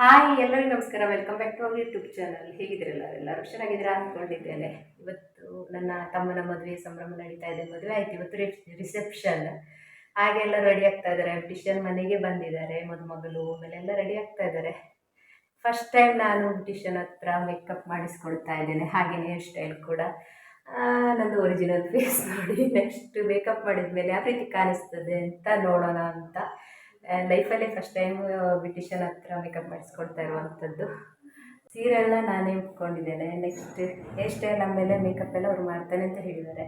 Hi, ಎಲ್ಲರಿಗೂ ನಮಸ್ಕಾರ. Welcome back to our YouTube channel ಹೇಗಿದ್ದೀರಲ್ಲ? ಎಲ್ಲರೂ ಚೆನ್ನಾಗಿದ್ದೀರಾ ಅಂದ್ಕೊಂಡಿದ್ದೇನೆ. ಇವತ್ತು ನನ್ನ ತಮ್ಮನ ಮದುವೆ, ಸಂಭ್ರಮ ನಡೀತಾ ಇದೆ. ಮದುವೆ ಆಯ್ತು. ಇವತ್ತು ರಿಸೆಪ್ಷನ್ ಹಾಗೆಲ್ಲ ರೆಡಿ ಆಗ್ತಾ ಇದ್ದಾರೆ. ಬ್ಯೂಟಿಷಿಯನ್ ಮನೆಗೆ ಬಂದಿದ್ದಾರೆ. ಮದುಮಗಳು ಆಮೇಲೆ ಎಲ್ಲ ರೆಡಿ ಆಗ್ತಾ ಇದ್ದಾರೆ. ಫಸ್ಟ್ ಟೈಮ್ ನಾನು ಬ್ಯೂಟಿಷಿಯನ್ ಹತ್ರ ಮೇಕಪ್ ಮಾಡಿಸ್ಕೊಳ್ತಾ ಇದ್ದೇನೆ. ಹಾಗೆ ಹೇರ್ ಸ್ಟೈಲ್ ಕೂಡ. ನಂದು ಒರಿಜಿನಲ್ ಫೇಸ್ ನೋಡಿ. ನೆಕ್ಸ್ಟ್ ಮೇಕಪ್ ಮಾಡಿದ ಮೇಲೆ ಯಾವ ರೀತಿ ಕಾಣಿಸ್ತದೆ ಅಂತ ನೋಡೋಣ ಅಂತ. ಲೈಫಲ್ಲೇ ಫಸ್ಟ್ ಟೈಮ್ ಬ್ಯೂಟಿಷಿಯನ್ ಹತ್ರ ಮೇಕಪ್ ಮಾಡಿಸ್ಕೊಳ್ತಾ ಇರುವಂಥದ್ದು ಸೀರೆ ಎಲ್ಲ ನಾನೇ ಉಟ್ಕೊಂಡಿದ್ದೇನೆ. ನೆಕ್ಸ್ಟ್ ಹೇರ್ ಸ್ಟೈಲ್ ಆಮೇಲೆ ಮೇಕಪ್ ಎಲ್ಲ ಅವ್ರು ಮಾಡ್ತಾನೆ ಅಂತ ಹೇಳಿದ್ದಾರೆ.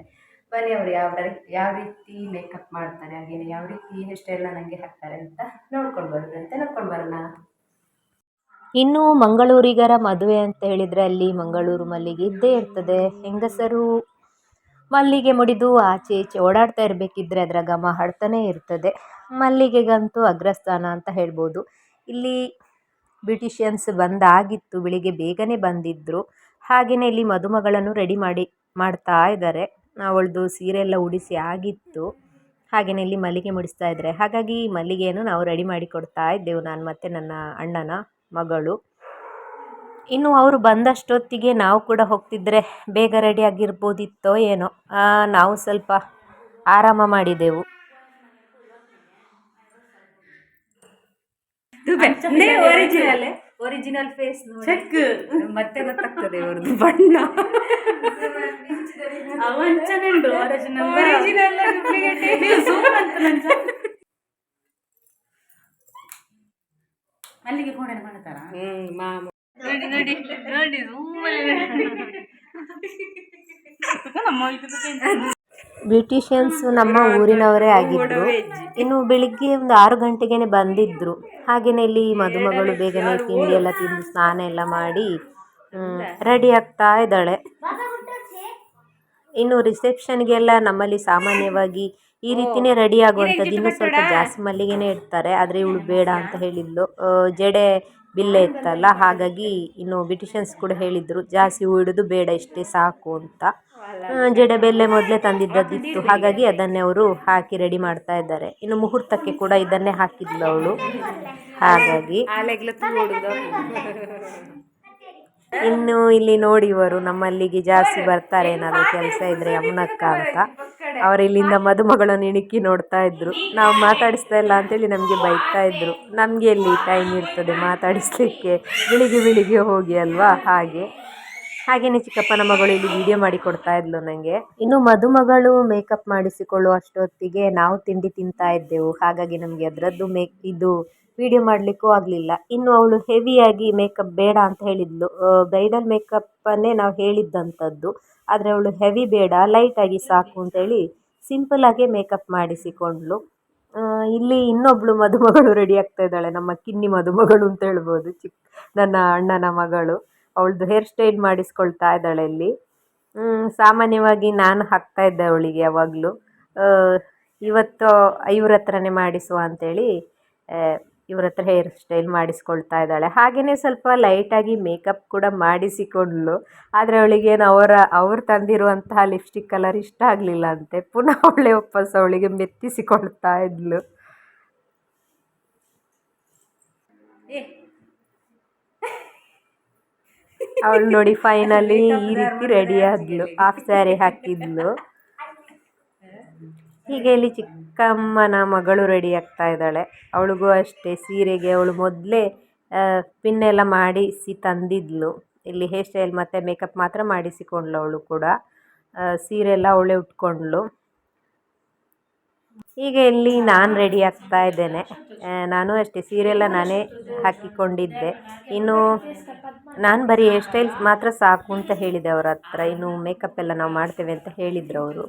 ಬನ್ನಿ ಅವ್ರು ಯಾವ ಯಾವ ರೀತಿ ಮೇಕಪ್ ಮಾಡ್ತಾರೆ, ಹಾಗೇನೆ ಯಾವ ರೀತಿ ಹೇರ್ ಸ್ಟೈಲ್ನ ನನಗೆ ಹಾಕ್ತಾರೆ ಅಂತ ನೋಡ್ಕೊಂಡು ಬರೋದು ಅಂತ ನೋಡ್ಕೊಂಡು ಬರೋಣ. ಇನ್ನು ಮಂಗಳೂರಿಗರ ಮದುವೆ ಅಂತ ಹೇಳಿದರೆ ಅಲ್ಲಿ ಮಂಗಳೂರು ಮಲ್ಲಿಗೆ ಇದ್ದೇ ಇರ್ತದೆ. ಹೆಂಗಸರು? ಮಲ್ಲಿಗೆ ಮುಡಿದು ಆಚೆ ಈಚೆ ಓಡಾಡ್ತಾ ಇರಬೇಕಿದ್ರೆ ಅದರ ಘಮ ಹಾಡ್ತಾನೇ ಇರ್ತದೆ. ಮಲ್ಲಿಗೆಗಂತೂ ಅಗ್ರಸ್ಥಾನ ಅಂತ ಹೇಳ್ಬೋದು. ಇಲ್ಲಿ ಬ್ಯೂಟಿಷಿಯನ್ಸ್ ಬಂದಾಗಿತ್ತು, ಬೆಳಿಗ್ಗೆ ಬೇಗನೆ ಬಂದಿದ್ದರು ಹಾಗೆಯೇ ಇಲ್ಲಿ ಮದುಮಗಳನ್ನು ರೆಡಿ ಮಾಡಿ, ಮಾಡ್ತಾ ಇದ್ದಾರೆ ಅವಳದು ಸೀರೆ ಎಲ್ಲ ಉಡಿಸಿ ಆಗಿತ್ತು. ಹಾಗೆಯೇ ಇಲ್ಲಿ ಮಲ್ಲಿಗೆ ಮುಡಿಸ್ತಾ ಇದ್ದಾರೆ ಹಾಗಾಗಿ ಮಲ್ಲಿಗೆಯನ್ನು ನಾವು ರೆಡಿ ಮಾಡಿ ಕೊಡ್ತಾ ಇದ್ದೆವು ನಾನು ಮತ್ತು ನನ್ನ ಅಣ್ಣನ ಮಗಳು. ಇನ್ನು ಅವರು ಬಂದಷ್ಟೊತ್ತಿಗೆ ನಾವು ಕೂಡ ಹೋಗ್ತಿದ್ರೆ ಬೇಗ ರೆಡಿ ಆಗಿರ್ಬೋದಿತ್ತೋ ಏನೋ. ಆ, ನಾವು ಸ್ವಲ್ಪ ಆರಾಮ ಮಾಡಿದೆವು. Original original face check. ಮತ್ತೆ ಗೊತ್ತಾಗ್ತದೆ ಅವ್ರದ್ದು ಬಣ್ಣ. ಅಲ್ಲಿಗೆ ಫೋನ್ ಮಾಡ್ತಾರ ಹ್ಮ್ ಮಾಮ. ನೋಡಿ ನೋಡಿ ನೋಡಿ ನಮ್ಮ ಬ್ಯೂಟಿಷಿಯನ್ಸ್ ನಮ್ಮ ಊರಿನವರೇ ಆಗಿದ್ರು. ಇನ್ನು ಬೆಳಿಗ್ಗೆ ಒಂದು ಆರು ಗಂಟೆಗೇ ಬಂದಿದ್ರು. ಹಾಗೆಯೇ ಇಲ್ಲಿ ಮದುಮಗಳು ಬೇಗನೆ ತಿಂಡಿ ಎಲ್ಲ ತಿಂದು ಸ್ನಾನ ಎಲ್ಲ ಮಾಡಿ ರೆಡಿ ಆಗ್ತಾ ಇದ್ದಾಳೆ. ಇನ್ನು ರಿಸೆಪ್ಷನ್ಗೆಲ್ಲ ನಮ್ಮಲ್ಲಿ ಸಾಮಾನ್ಯವಾಗಿ ಈ ರೀತಿನೇ ರೆಡಿ ಆಗುವಂಥದ್ದು ಇನ್ನೂ ಸ್ವಲ್ಪ ಜಾಸ್ತಿ ಮಲ್ಲಿಗೆನೇ ಇಡ್ತಾರೆ. ಆದರೆ ಇವಳು ಬೇಡ ಅಂತ ಹೇಳಿದ್ಲು. ಜಡೆ ಬಿಲ್ಲೆ ಇತ್ತಲ್ಲ? ಹಾಗಾಗಿ ಇನ್ನು ಬ್ಯೂಟಿಷಿಯನ್ಸ್ ಕೂಡ ಹೇಳಿದರು, ಜಾಸ್ತಿ ಹೂ ಇಡೋದು ಬೇಡ, ಇಷ್ಟೇ ಸಾಕು ಅಂತ. ಜಡೆ ಬೆಲ್ಲೆ ಮೊದಲೇ ತಂದಿದ್ದದಿತ್ತು ಹಾಗಾಗಿ ಅದನ್ನೇ ಅವರು ಹಾಕಿ ರೆಡಿ ಮಾಡ್ತಾ ಇದ್ದಾರೆ. ಇನ್ನು ಮುಹೂರ್ತಕ್ಕೆ ಕೂಡ ಇದನ್ನೇ ಹಾಕಿದ್ಲು ಅವಳು. ಹಾಗಾಗಿ ಇನ್ನು ಇಲ್ಲಿ ನೋಡಿ ಇವರು, ನಮ್ಮಲ್ಲಿಗೆ ಜಾಸ್ತಿ ಬರ್ತಾರೆ ಏನಾದ್ರು ಕೆಲಸ ಇದ್ರೆ ಯಮುನಕ್ಕ ಅಂತ. ಅವರು ಇಲ್ಲಿಂದ ಮದುಮಗಳನ್ನು ಇಣುಕಿ ನೋಡ್ತಾ ಇದ್ರು. ನಾವು ಮಾತಾಡಿಸ್ತಾ ಇಲ್ಲ ಅಂತೇಳಿ ನಮಗೆ ಬೈತಾ ಇದ್ರು. ನಮಗೆ ಇಲ್ಲಿ ಟೈಮ್ ಇರ್ತದೆ ಮಾತಾಡಿಸ್ಲಿಕ್ಕೆ? ಬೆಳಿಗ್ಗೆ ಬೆಳಿಗ್ಗೆ ಹೋಗಿ ಅಲ್ವಾ? ಹಾಗೆ. ಹಾಗೇನೆ ಚಿಕ್ಕಪ್ಪನ ಮಗಳು ಇಲ್ಲಿ ವಿಡಿಯೋ ಮಾಡಿ ಕೊಡ್ತಾ ಇದ್ಲು ನನಗೆ ಇನ್ನು ಮದುಮಗಳು ಮೇಕಪ್ ಮಾಡಿಸಿಕೊಳ್ಳುವ ಅಷ್ಟೊತ್ತಿಗೆ ನಾವು ತಿಂಡಿ ತಿಂತಾ ಇದ್ದೆವು. ಹಾಗಾಗಿ ನಮಗೆ ಅದರದ್ದು ಮೇಕ್ ಇದು ವಿಡಿಯೋ ಮಾಡಲಿಕ್ಕೂ ಆಗಲಿಲ್ಲ. ಇನ್ನು ಅವಳು ಹೆವಿಯಾಗಿ ಮೇಕಪ್ ಬೇಡ ಅಂತ ಹೇಳಿದ್ಲು. ಬ್ರೈಡಲ್ ಮೇಕಪ್ಪನ್ನೇ ನಾವು ಹೇಳಿದ್ದಂಥದ್ದು. ಆದರೆ ಅವಳು ಹೆವಿ ಬೇಡ ಲೈಟಾಗಿ ಸಾಕು ಅಂತೇಳಿ ಆಗಿ ಮೇಕಪ್ ಮಾಡಿಸಿಕೊಂಡ್ಳು. ಇಲ್ಲಿ ಇನ್ನೊಬ್ಳು ಮದುಮಗಳು ರೆಡಿ ಆಗ್ತಾ ಇದ್ದಾಳೆ. ನಮ್ಮ ಕಿನ್ನಿ ಮದುಮಗಳು ಅಂತ ಹೇಳ್ಬೋದು ಚಿಕ್ಕ ನನ್ನ ಅಣ್ಣನ ಮಗಳು. ಅವಳದು ಹೇರ್ ಸ್ಟೈಲ್ ಮಾಡಿಸ್ಕೊಳ್ತಾ ಇದ್ದಾಳೆ ಇಲ್ಲಿ ಸಾಮಾನ್ಯವಾಗಿ ನಾನು ಹಾಕ್ತಾ ಇದ್ದೆ ಅವಳಿಗೆ ಯಾವಾಗಲೂ. ಇವತ್ತು ಇವ್ರ ಹತ್ರನೇ ಮಾಡಿಸುವ ಅಂಥೇಳಿ ಇವ್ರ ಹತ್ರ ಹೇರ್ ಸ್ಟೈಲ್ ಮಾಡಿಸ್ಕೊಳ್ತಾ ಇದ್ದಾಳೆ. ಹಾಗೆಯೇ ಸ್ವಲ್ಪ ಲೈಟಾಗಿ ಮೇಕಪ್ ಕೂಡ ಮಾಡಿಸಿಕೊಂಡ್ಳು. ಆದರೆ ಅವಳಿಗೇನು ಅವರ, ಅವ್ರು ತಂದಿರುವಂತಹ ಲಿಪ್ಸ್ಟಿಕ್ ಕಲರ್ ಇಷ್ಟ ಆಗಲಿಲ್ಲ ಅಂತೆ. ಪುನಃ ಅವಳೇ ವಾಪಸ್ ಅವಳಿಗೆ ಮೆತ್ತಿಸಿಕೊಳ್ತಾ ಇದ್ಲು. ಅವಳು ನೋಡಿ ಫೈನಲಿ ಈ ರೀತಿ ರೆಡಿ ಆದ್ಲು. ಹಾಫ್ ಸ್ಯಾರಿ ಹಾಕಿದ್ಲು. ಹೀಗೆ ಇಲ್ಲಿ ಚಿಕ್ಕಮ್ಮನ ಮಗಳು ರೆಡಿ ಆಗ್ತಾ ಇದ್ದಾಳೆ. ಅವಳಿಗೂ ಅಷ್ಟೇ ಸೀರೆಗೆ ಅವಳು ಮೊದಲೇ ಪಿನ್ನೆಲ್ಲ ಮಾಡಿಸಿ ತಂದಿದ್ಲು. ಇಲ್ಲಿ ಹೇರ್ ಸ್ಟೈಲ್ ಮತ್ತು ಮೇಕಪ್ ಮಾತ್ರ ಮಾಡಿಸಿಕೊಂಡ್ಳು ಅವಳು ಕೂಡ. ಸೀರೆ ಎಲ್ಲ ಅವಳೇ ಉಟ್ಕೊಂಡ್ಳು. ಈಗ ಇಲ್ಲಿ ನಾನು ರೆಡಿ ಆಗ್ತಾ ಇದ್ದೇನೆ. ನಾನು ಅಷ್ಟೇ ಸೀರೆಲ್ಲ ನಾನೇ ಹಾಕಿಕೊಂಡಿದ್ದೆ. ಇನ್ನು ನಾನು ಬರೀ ಹೇರ್ ಸ್ಟೈಲ್ ಮಾತ್ರ ಸಾಕು ಅಂತ ಹೇಳಿದೆ ಅವ್ರ ಹತ್ರ. ಇನ್ನು ಮೇಕಪ್ ಎಲ್ಲ ನಾವು ಮಾಡ್ತೇವೆ ಅಂತ ಹೇಳಿದ್ರು ಅವರು.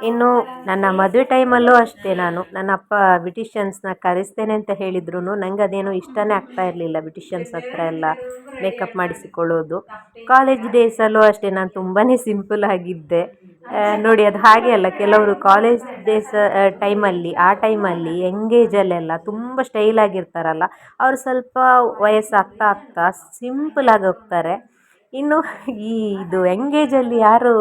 ಇನ್ನು ನನ್ನ ಮದುವೆ ಟೈಮಲ್ಲೂ ಅಷ್ಟೇ ನಾನು. ನನ್ನ ಅಪ್ಪ ಬ್ಯೂಟಿಷಿಯನ್ಸ್ನ ಕರೆಸ್ತೇನೆ ಅಂತ ಹೇಳಿದ್ರು ನಂಗೆ ಅದೇನು ಇಷ್ಟನೇ ಆಗ್ತಾ ಇರಲಿಲ್ಲ ಬ್ಯೂಟಿಷಿಯನ್ಸ್ ಹತ್ರ ಎಲ್ಲ ಮೇಕಪ್ ಮಾಡಿಸಿಕೊಳ್ಳೋದು. ಕಾಲೇಜ್ ಡೇಸಲ್ಲೂ ಅಷ್ಟೇ, ನಾನು ತುಂಬಾ ಸಿಂಪಲ್ ಆಗಿದ್ದೆ. ನೋಡಿ, ಅದು ಹಾಗೆ ಅಲ್ಲ, ಕೆಲವರು ಕಾಲೇಜ್ ಡೇಸ್ ಟೈಮಲ್ಲಿ ಆ ಟೈಮಲ್ಲಿ ಎಂಗೇಜಲ್ಲೆಲ್ಲ ತುಂಬ ಸ್ಟೈಲ್ ಆಗಿರ್ತಾರಲ್ಲ, ಅವರು ಸ್ವಲ್ಪ ವಯಸ್ಸಾಗ್ತಾ ಆಗ್ತಾ ಸಿಂಪಲ್ ಆಗಿ ಹೋಗ್ತಾರೆ. ಇನ್ನು ಈ ಇದು ಎಂಗೇಜಲ್ಲಿ ಯಾರು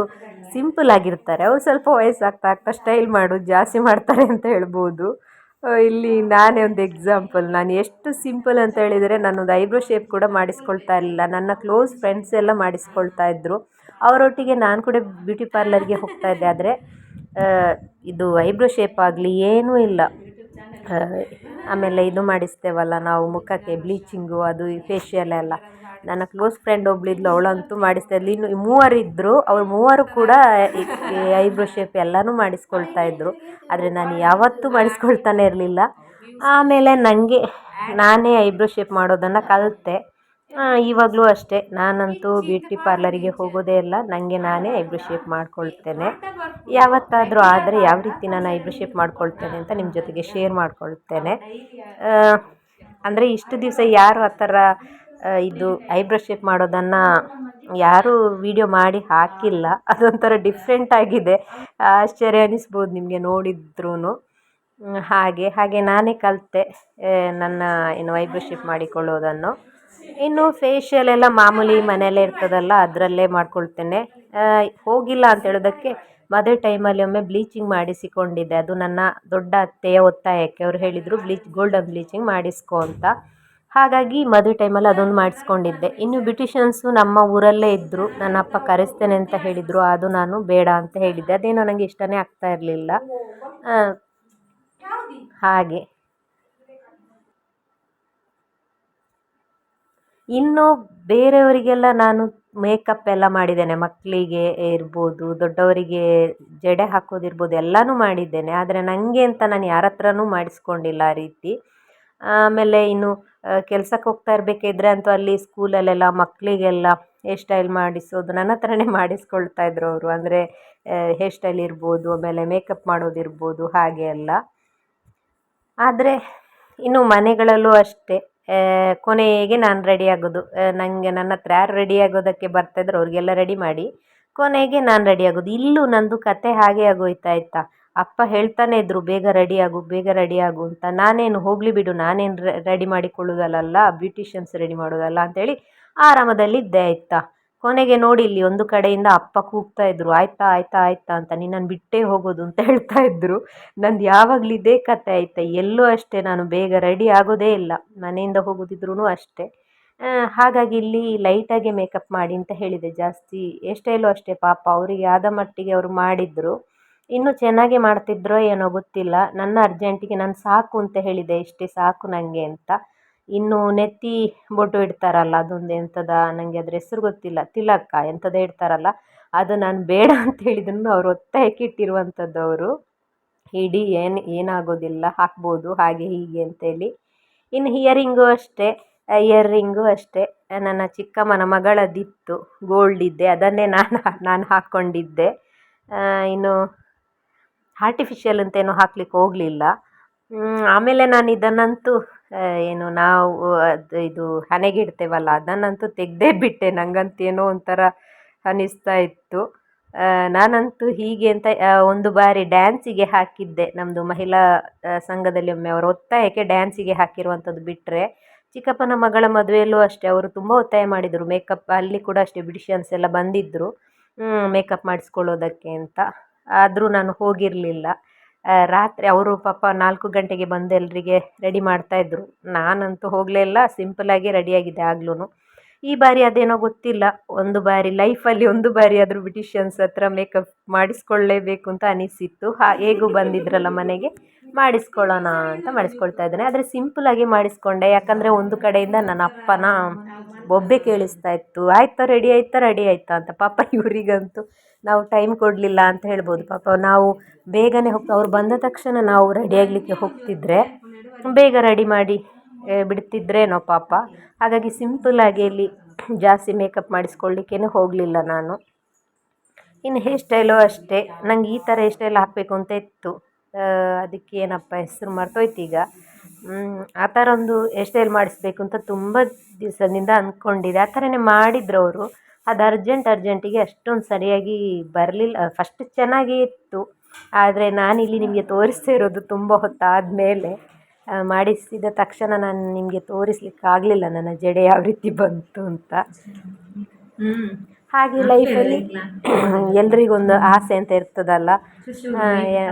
ಸಿಂಪಲ್ ಆಗಿರ್ತಾರೆ, ಅವ್ರು ಸ್ವಲ್ಪ ವಯಸ್ಸಾಗ್ತಾ ಆಗ್ತಾ ಸ್ಟೈಲ್ ಮಾಡೋದು ಜಾಸ್ತಿ ಮಾಡ್ತಾರೆ ಅಂತ ಹೇಳ್ಬೋದು. ಇಲ್ಲಿ ನಾನೇ ಒಂದು ಎಕ್ಸಾಂಪಲ್ ನಾನು ಎಷ್ಟು ಸಿಂಪಲ್ ಅಂತ ಹೇಳಿದರೆ ನಾನೊಂದು ಐಬ್ರೋ ಶೇಪ್ ಕೂಡ ಮಾಡಿಸ್ಕೊಳ್ತಾ ಇರಲಿಲ್ಲ. ನನ್ನ ಕ್ಲೋಸ್ ಫ್ರೆಂಡ್ಸ್ ಎಲ್ಲ ಮಾಡಿಸ್ಕೊಳ್ತಾ ಇದ್ದರು ಅವರೊಟ್ಟಿಗೆ ನಾನು ಕೂಡ ಬ್ಯೂಟಿ ಪಾರ್ಲರ್ಗೆ ಹೋಗ್ತಾ ಇದ್ದೆ. ಆದರೆ ಇದು ಐಬ್ರೋ ಶೇಪ್ ಆಗಲಿ ಏನೂ ಇಲ್ಲ. ಆಮೇಲೆ ಇದು ಮಾಡಿಸ್ತೇವಲ್ಲ ನಾವು ಮುಖಕ್ಕೆ ಬ್ಲೀಚಿಂಗು ಅದು ಫೇಶಿಯಲ್ ಎಲ್ಲ. ನನ್ನ ಕ್ಲೋಸ್ ಫ್ರೆಂಡ್ ಒಬ್ಳಿದ್ಲು, ಅವಳಂತೂ ಮಾಡಿಸ್ತಾ ಇದ್ಲು. ಇನ್ನು ಮೂವರು ಇದ್ದರು ಅವ್ರು ಮೂವರು ಕೂಡ ಐಬ್ರೋ ಶೇಪ್ ಎಲ್ಲನೂ ಮಾಡಿಸ್ಕೊಳ್ತಾ ಇದ್ದರು ಆದರೆ ನಾನು ಯಾವತ್ತೂ ಮಾಡಿಸ್ಕೊಳ್ತಾನೆ ಇರಲಿಲ್ಲ. ಆಮೇಲೆ ನನಗೆ ನಾನೇ ಐಬ್ರೋ ಶೇಪ್ ಮಾಡೋದನ್ನು ಕಲಿತೆ. ಇವಾಗಲೂ ಅಷ್ಟೇ. ನಾನಂತೂ ಬ್ಯೂಟಿ ಪಾರ್ಲರಿಗೆ ಹೋಗೋದೇ ಇಲ್ಲ. ನನಗೆ ನಾನೇ ಐಬ್ರೋ ಶೇಪ್ ಮಾಡ್ಕೊಳ್ತೇನೆ. ಯಾವತ್ತಾದರೂ ಆದರೆ ಯಾವ ರೀತಿ ನಾನು ಐಬ್ರೋ ಶೇಪ್ ಮಾಡ್ಕೊಳ್ತೇನೆ ಅಂತ ನಿಮ್ಮ ಜೊತೆಗೆ ಶೇರ್ ಮಾಡ್ಕೊಳ್ತೇನೆ. ಅಂದರೆ ಇಷ್ಟು ದಿವಸ ಯಾರು ಆ ಥರ ಇದು ಐಬ್ರೋ ಶೇಪ್ ಮಾಡೋದನ್ನು ಯಾರೂ ವಿಡಿಯೋ ಮಾಡಿ ಹಾಕಿಲ್ಲ. ಅದೊಂಥರ ಡಿಫ್ರೆಂಟ್ ಆಗಿದೆ. ಆಶ್ಚರ್ಯ ಅನಿಸ್ಬೋದು ನಿಮಗೆ ನೋಡಿದ್ರೂ ಹಾಗೆ ಹಾಗೆ ನಾನೇ ಕಲಿತೆ ನನ್ನ ಏನು ಐಬ್ರೋ ಶೇಪ್ ಮಾಡಿಕೊಳ್ಳೋದನ್ನು. ಇನ್ನು ಫೇಶಿಯಲ್ ಎಲ್ಲ ಮಾಮೂಲಿ ಮನೆಯಲ್ಲೇ ಇರ್ತದಲ್ಲ, ಅದರಲ್ಲೇ ಮಾಡ್ಕೊಳ್ತೇನೆ. ಹೋಗಿಲ್ಲ ಅಂತ ಹೇಳೋದಕ್ಕೆ ಮದುವೆ ಟೈಮಲ್ಲಿ ಒಮ್ಮೆ ಬ್ಲೀಚಿಂಗ್ ಮಾಡಿಸಿಕೊಂಡಿದ್ದೆ. ಅದು ನನ್ನ ದೊಡ್ಡ ಅತ್ತೆಯ ಒತ್ತಾಯಕ್ಕೆ. ಅವರು ಹೇಳಿದರು ಬ್ಲೀಚ್ ಗೋಲ್ಡನ್ ಬ್ಲೀಚಿಂಗ್ ಮಾಡಿಸ್ಕೊ ಅಂತ. ಹಾಗಾಗಿ ಮದುವೆ ಟೈಮಲ್ಲಿ ಅದೊಂದು ಮಾಡಿಸ್ಕೊಂಡಿದ್ದೆ. ಇನ್ನು ಬ್ಯೂಟಿಷಿಯನ್ಸು ನಮ್ಮ ಊರಲ್ಲೇ ಇದ್ದರು ನನ್ನ ಅಪ್ಪ ಕರೆಸ್ತೇನೆ ಅಂತ ಹೇಳಿದರು. ಅದು ನಾನು ಬೇಡ ಅಂತ ಹೇಳಿದ್ದೆ. ಅದೇನೋ ನನಗೆ ಇಷ್ಟನೇ ಆಗ್ತಾ ಇರಲಿಲ್ಲ. ಹಾಗೆ. ಇನ್ನು ಬೇರೆಯವರಿಗೆಲ್ಲ ನಾನು ಮೇಕಪ್ ಎಲ್ಲ ಮಾಡಿದ್ದೇನೆ. ಮಕ್ಕಳಿಗೆ ಇರ್ಬೋದು, ದೊಡ್ಡವರಿಗೆ ಜಡೆ ಹಾಕೋದಿರ್ಬೋದು, ಎಲ್ಲನೂ ಮಾಡಿದ್ದೇನೆ. ಆದರೆ ನನಗೆ ಅಂತ ನಾನು ಯಾರ ಹತ್ರನೂ ಮಾಡಿಸ್ಕೊಂಡಿಲ್ಲ ಆ ರೀತಿ. ಆಮೇಲೆ ಇನ್ನು ಕೆಲ್ಸಕ್ಕೆ ಹೋಗ್ತಾ ಇರಬೇಕಿದ್ರೆ ಅಂತೂ ಅಲ್ಲಿ ಸ್ಕೂಲಲ್ಲೆಲ್ಲ ಮಕ್ಕಳಿಗೆಲ್ಲ ಹೇರ್ ಸ್ಟೈಲ್ ಮಾಡಿಸೋದು, ನನ್ನ ಹತ್ರನೇ ಮಾಡಿಸ್ಕೊಳ್ತಾ ಇದ್ರು ಅವರು. ಅಂದರೆ ಹೇರ್ ಸ್ಟೈಲ್ ಇರ್ಬೋದು, ಆಮೇಲೆ ಮೇಕಪ್ ಮಾಡೋದಿರ್ಬೋದು ಹಾಗೆ ಎಲ್ಲ ಆದರೆ, ಇನ್ನು ಮನೆಗಳಲ್ಲೂ ಅಷ್ಟೇ. ಕೊನೆಗೆ ನಾನು ರೆಡಿ ಆಗೋದು. ನನಗೆ ನನ್ನ ಹತ್ರ ಯಾರು ರೆಡಿ ಆಗೋದಕ್ಕೆ ಬರ್ತಾಯಿದ್ರು ಅವ್ರಿಗೆಲ್ಲ ರೆಡಿ ಮಾಡಿ, ಕೊನೆಗೆ ನಾನು ರೆಡಿ ಆಗೋದು. ಇಲ್ಲೂ ನನ್ನದು ಕತೆ ಹಾಗೆ ಆಗೋಯ್ತಾ ಆಯಿತಾ ಅಪ್ಪ ಹೇಳ್ತಾನೆ ಇದ್ದರು ಬೇಗ ರೆಡಿ ಆಗು, ಬೇಗ ರೆಡಿ ಆಗು ಅಂತ. ನಾನೇನು ಹೋಗಲಿ ಬಿಡು, ನಾನೇನು ರೆಡಿ ಮಾಡಿಕೊಳ್ಳೋದಲ್ಲ ಬ್ಯೂಟಿಷಿಯನ್ಸ್ ರೆಡಿ ಮಾಡೋದಲ್ಲ ಅಂತೇಳಿ ಆರಾಮದಲ್ಲಿದ್ದೆ ಆಯ್ತಾ. ಕೊನೆಗೆ ನೋಡಿ ಇಲ್ಲಿ ಒಂದು ಕಡೆಯಿಂದ ಅಪ್ಪ ಕೂಗ್ತಾ ಇದ್ರು, ಆಯ್ತಾ ಆಯ್ತಾ ಆಯ್ತಾ ಅಂತ ನಿನ್ನನ್ನು ಬಿಟ್ಟೇ ಹೋಗೋದು ಅಂತ ಹೇಳ್ತಾ ಇದ್ರು. ನಂದು ಯಾವಾಗಲೂ ಇದೇ ಕತೆ ಆಯ್ತಾ, ಎಲ್ಲೂ ಅಷ್ಟೇ ನಾನು ಬೇಗ ರೆಡಿ ಆಗೋದೇ ಇಲ್ಲ, ಮನೆಯಿಂದ ಹೋಗೋದಿದ್ರೂ ಅಷ್ಟೇ. ಹಾಗಾಗಿ ಇಲ್ಲಿ ಲೈಟಾಗಿ ಮೇಕಪ್ ಮಾಡಿ ಅಂತ ಹೇಳಿದೆ ಜಾಸ್ತಿ ಎಷ್ಟೇಲೂ ಅಷ್ಟೇ ಪಾಪ, ಅವರಿಗೆ ಆದ ಮಟ್ಟಿಗೆ ಅವರು ಮಾಡಿದರು. ಇನ್ನೂ ಚೆನ್ನಾಗಿ ಮಾಡ್ತಿದ್ರೋ ಏನೋ ಗೊತ್ತಿಲ್ಲ. ನನ್ನ ಅರ್ಜೆಂಟಿಗೆ ನಾನು ಸಾಕು ಅಂತ ಹೇಳಿದೆ, ಇಷ್ಟೇ ಸಾಕು ನನಗೆ ಅಂತ. ಇನ್ನು ನೆತ್ತಿ ಬೊಟ್ಟು ಇಡ್ತಾರಲ್ಲ, ಅದೊಂದು ಎಂಥದ ನನಗೆ ಅದ್ರ ಹೆಸ್ರು ಗೊತ್ತಿಲ್ಲ. ತಿಲಕ ಎಂಥದ್ದು ಇಡ್ತಾರಲ್ಲ, ಅದು ನಾನು ಬೇಡ ಅಂತ ಹೇಳಿದ್ರು ಅವ್ರು ಒತ್ತಾಯಕ್ಕೆ ಇಟ್ಟಿರುವಂಥದ್ದು ಅವರು. ಇಡಿ ಏನು, ಏನಾಗೋದಿಲ್ಲ, ಹಾಕ್ಬೋದು, ಹಾಗೆ ಹೀಗೆ ಅಂತೇಳಿ ಇನ್ನು ಹಿಯರಿಂಗು ಅಷ್ಟೇ ಇಯರಿಂಗು ಅಷ್ಟೇ. ನನ್ನ ಚಿಕ್ಕಮ್ಮನ ಮಗಳದಿತ್ತು ಗೋಲ್ಡ್ ಇದ್ದೆ, ಅದನ್ನೇ ನಾನು ನಾನು ಹಾಕ್ಕೊಂಡಿದ್ದೆ ಇನ್ನು ಆರ್ಟಿಫಿಷಿಯಲ್ ಅಂತೇನು ಹಾಕ್ಲಿಕ್ಕೆ ಹೋಗಲಿಲ್ಲ. ಆಮೇಲೆ ನಾನು ಇದನ್ನಂತೂ ಏನು ನಾವು, ಅದು ಇದು ಹಣೆಗೆ ಇಡ್ತೇವಲ್ಲ ಅದನ್ನಂತೂ ತೆಗೆದೇ ಬಿಟ್ಟೆ. ನನಗಂತೇನೋ ಒಂಥರ ಅನ್ನಿಸ್ತಾ ಇತ್ತು. ನಾನಂತೂ ಹೀಗೆ ಅಂತ ಒಂದು ಬಾರಿ ಡ್ಯಾನ್ಸಿಗೆ ಹಾಕಿದ್ದೆ. ನಮ್ಮದು ಮಹಿಳಾ ಸಂಘದಲ್ಲಿ ಒಮ್ಮೆ ಅವರ ಒತ್ತಾಯಕ್ಕೆ ಡ್ಯಾನ್ಸಿಗೆ ಹಾಕಿರುವಂಥದ್ದು ಬಿಟ್ಟರೆ ಚಿಕ್ಕಪ್ಪನ ಮಗಳ ಮದುವೆಯಲ್ಲೂ ಅಷ್ಟೇ, ಅವರು ತುಂಬ ಒತ್ತಾಯ ಮಾಡಿದರು. ಮೇಕಪ್, ಅಲ್ಲಿ ಕೂಡ ಅಷ್ಟೇ, ಬ್ಯೂಟಿಷಿಯನ್ಸ್ ಎಲ್ಲ ಬಂದಿದ್ದರು ಮೇಕಪ್ ಮಾಡಿಸ್ಕೊಳ್ಳೋದಕ್ಕೆ ಅಂತ. ಆದರೂ ನಾನು ಹೋಗಿರಲಿಲ್ಲ. ರಾತ್ರಿ ಅವರು ಪಾಪ ನಾಲ್ಕು ಗಂಟೆಗೆ ಬಂದು ಎಲ್ಲರಿಗೆ ರೆಡಿ ಮಾಡ್ತಾಯಿದ್ರು ನಾನಂತೂ ಹೋಗಲೇ ಇಲ್ಲ ಸಿಂಪಲಾಗಿ ರೆಡಿಯಾಗಿದ್ದೆ ಆಗ್ಲೂ ಈ ಬಾರಿ ಅದೇನೋ ಗೊತ್ತಿಲ್ಲ, ಒಂದು ಬಾರಿ ಲೈಫಲ್ಲಿ ಒಂದು ಬಾರಿ ಆದರೂ ಬ್ಯೂಟಿಷಿಯನ್ಸ್ ಹತ್ರ ಮೇಕಪ್ ಮಾಡಿಸ್ಕೊಳ್ಳೇಬೇಕು ಅಂತ ಅನಿಸಿತ್ತು. ಹಾ, ಹೇಗೂ ಬಂದಿದ್ರಲ್ಲ ಮನೆಗೆ? ಮಾಡಿಸ್ಕೊಳ್ಳೋಣ ಅಂತ ಮಾಡಿಸ್ಕೊಳ್ತಾ ಇದ್ದೇನೆ. ಆದರೆ ಸಿಂಪಲಾಗಿ ಮಾಡಿಸ್ಕೊಂಡೆ, ಯಾಕಂದರೆ ಒಂದು ಕಡೆಯಿಂದ ನನ್ನ ಅಪ್ಪನ ಬೊಬ್ಬೆ ಕೇಳಿಸ್ತಾ ಇತ್ತು. ಆಯ್ತಾ ರೆಡಿ ಆಯ್ತಾ ರೆಡಿ ಆಯ್ತಾ? ಅಂತ ಪಾಪ ಇವರಿಗಂತೂ ನಾವು ಟೈಮ್ ಕೊಡಲಿಲ್ಲ ಅಂತ ಹೇಳ್ಬೋದು. ಪಾಪ ನಾವು ಬೇಗನೆ ಹೋಗಿ, ಅವ್ರು ಬಂದ ತಕ್ಷಣ ನಾವು ರೆಡಿ ಆಗಲಿಕ್ಕೆ ಹೋಗ್ತಿದ್ರೆ, ಬೇಗ ರೆಡಿ ಮಾಡಿ ಬಿಡ್ತಿದ್ರೇನೋ ಪಾಪ. ಹಾಗಾಗಿ ಸಿಂಪಲ್ಲಾಗಿ ಇಲ್ಲಿ ಜಾಸ್ತಿ ಮೇಕಪ್ ಮಾಡಿಸ್ಕೊಳ್ಳಿಕ್ಕೇ ಹೋಗಲಿಲ್ಲ ನಾನು. ಇನ್ನು ಹೇರ್ ಸ್ಟೈಲು ಅಷ್ಟೇ. ನಂಗೆ ಈ ಥರ ಹೇರ್ ಸ್ಟೈಲ್ ಹಾಕಬೇಕು ಅಂತ ಇತ್ತು. ಅದಕ್ಕೆ ಏನಪ್ಪ, ಹೆಸರು ಮರ್ತೋಯ್ತು ಈಗ. ಆ ಥರ ಒಂದು ಸ್ಟೈಲ್ ಮಾಡಿಸ್ಬೇಕು ಅಂತ ತುಂಬ ದಿವಸದಿಂದ ಅಂದ್ಕೊಂಡಿದ್ದೆ ಆ ಥರನೇ ಮಾಡಿದ್ರು ಅವರು. ಅದು ಅರ್ಜೆಂಟ್ ಅರ್ಜೆಂಟಿಗೆ ಅಷ್ಟೊಂದು ಸರಿಯಾಗಿ ಬರಲಿಲ್ಲ. ಫಸ್ಟ್ ಚೆನ್ನಾಗಿ ಇತ್ತು. ಆದರೆ ನಾನಿಲ್ಲಿ ನಿಮಗೆ ತೋರಿಸ್ತಾ ಇರೋದು ತುಂಬ ಹೊತ್ತಾದಮೇಲೆ ಮಾಡಿಸಿದ ತಕ್ಷಣ ನಾನು ನಿಮಗೆ ತೋರಿಸ್ಲಿಕ್ಕೆ ಆಗಲಿಲ್ಲ ನನ್ನ ಜಡೆ ಯಾವ ರೀತಿ ಬಂತು ಅಂತ. ಹಾಗೆ ಲೈಫಲ್ಲಿ ಎಲ್ರಿಗೊಂದು ಆಸೆ ಅಂತ ಇರ್ತದಲ್ಲ.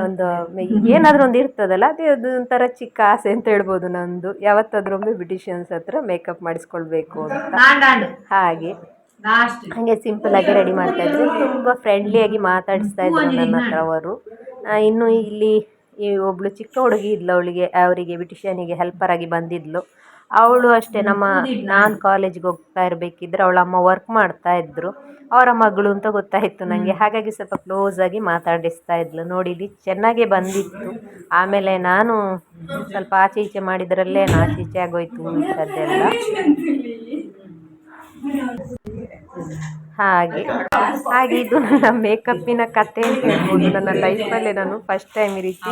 ಒಂದು ಏನಾದರೂ ಒಂದು ಇರ್ತದಲ್ಲ ಅದೇ ಅದು ಒಂಥರ ಚಿಕ್ಕ ಆಸೆ ಅಂತ ಹೇಳ್ಬೋದು ನಂದು. ಯಾವತ್ತಾದ್ರೂ ಒಮ್ಮೆ ಬ್ಯೂಟಿಷಿಯನ್ಸ್ ಹತ್ರ ಮೇಕಪ್ ಮಾಡಿಸ್ಕೊಳ್ಬೇಕು ಅಂತ. ಹಾಗೆ. ಹಾಗೆ ಸಿಂಪಲ್ ಆಗಿ ರೆಡಿ ಮಾಡ್ತಾ ಇದ್ರು. ತುಂಬ ಫ್ರೆಂಡ್ಲಿಯಾಗಿ ಮಾತಾಡಿಸ್ತಾ ಇದ್ರು ನನ್ನ ಹತ್ರ ಅವರು ಇನ್ನು ಇಲ್ಲಿ ಈ ಒಬ್ಳು ಚಿಕ್ಕ ಹುಡುಗಿ ಇದ್ಲು ಅವಳಿಗೆ ಅವರಿಗೆ ಬ್ಯೂಟಿಷಿಯನಿಗೆ ಹೆಲ್ಪರ್ ಆಗಿ ಬಂದಿದ್ಲು. ಅವಳು ಅಷ್ಟೇ ನಮ್ಮ ನಾನು ಕಾಲೇಜಿಗೆ ಹೋಗ್ತಾ ಇರಬೇಕಿದ್ರೆ ಅವಳ ಅಮ್ಮ ವರ್ಕ್ ಮಾಡ್ತಾ ಇದ್ದರು ಅವರ ಮಗಳು ಅಂತ ಗೊತ್ತಾಯಿತು ನನಗೆ ಹಾಗಾಗಿ ಸ್ವಲ್ಪ ಕ್ಲೋಸ್ ಆಗಿ ಮಾತಾಡಿಸ್ತಾ ಇದ್ಲು. ನೋಡಿ ಇಲ್ಲಿ ಚೆನ್ನಾಗೇ ಬಂದಿತ್ತು. ಆಮೇಲೆ ನಾನು ಸ್ವಲ್ಪ ಆಚೆ ಈಚೆ ಮಾಡಿದ್ರಲ್ಲೇ ಆಚೆ ಈಚೆ ಆಗೋಯ್ತು ಇಂಥದ್ದೆಲ್ಲ ಹಾಗೆ. ಹಾಗೆ ಇದು ನನ್ನ ಮೇಕಪ್ಪಿನ ಕತೆ ಅಂತ ಹೇಳ್ಬೋದು. ನನ್ನ ಲೈಫಲ್ಲೇ ನಾನು ಫಸ್ಟ್ ಟೈಮ್ ಈ ರೀತಿ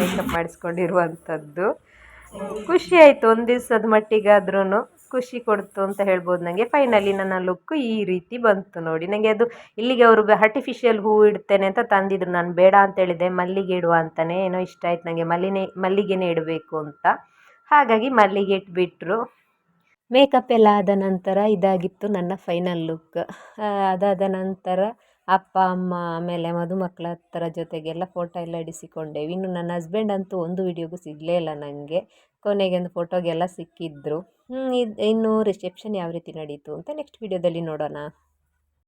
ಮೇಕಪ್ ಮಾಡಿಸ್ಕೊಂಡಿರುವಂಥದ್ದು. ಖುಷಿ ಆಯಿತು ಒಂದು ದಿವ್ಸದ ಮಟ್ಟಿಗಾದ್ರೂ ಖುಷಿ ಕೊಡ್ತು ಅಂತ ಹೇಳ್ಬೋದು ನನಗೆ ಫೈನಲಿ ನನ್ನ ಲುಕ್ ಈ ರೀತಿ ಬಂತು ನೋಡಿ. ನನಗೆ ಅದು ಇಲ್ಲಿಗೆ ಅವರು ಆರ್ಟಿಫಿಷಿಯಲ್ ಹೂ ಇಡ್ತೇನೆ ಅಂತ ತಂದಿದ್ರು. ನಾನು ಬೇಡ ಅಂತ ಹೇಳಿದೆ. ಮಲ್ಲಿಗೆ ಇಡುವ ಅಂತಲೇ ಏನೋ ಇಷ್ಟ ಆಯ್ತು ನನಗೆ ಮಲ್ಲಿನೇ, ಮಲ್ಲಿಗೆನೇ ಇಡಬೇಕು ಅಂತ. ಹಾಗಾಗಿ ಮಲ್ಲಿಗೆ ಇಟ್ಬಿಟ್ರು. ಮೇಕಪ್ ಎಲ್ಲ ಆದ ನಂತರ ಇದಾಗಿತ್ತು ನನ್ನ ಫೈನಲ್ ಲುಕ್ ಅದಾದ ನಂತರ ಅಪ್ಪ, ಅಮ್ಮ, ಆಮೇಲೆ ಮದುಮಕ್ಳ ಹತ್ರ ಜೊತೆಗೆಲ್ಲ ಫೋಟೋ ಎಲ್ಲ ಇಡಿಸಿಕೊಂಡೆವು. ಇನ್ನು ನನ್ನ ಹಸ್ಬೆಂಡ್ ಅಂತೂ ಒಂದು ವಿಡಿಯೋಗೂ ಸಿಗಲೇ ಇಲ್ಲ ನನಗೆ ಕೊನೆಗೆ ಒಂದು ಫೋಟೋಗೆಲ್ಲ ಸಿಕ್ಕಿದ್ರು. ಇದು, ಇನ್ನು ರಿಸೆಪ್ಷನ್ ಯಾವ ರೀತಿ ನಡೀತು ಅಂತ ನೆಕ್ಸ್ಟ್ ವೀಡಿಯೋದಲ್ಲಿ ನೋಡೋಣ.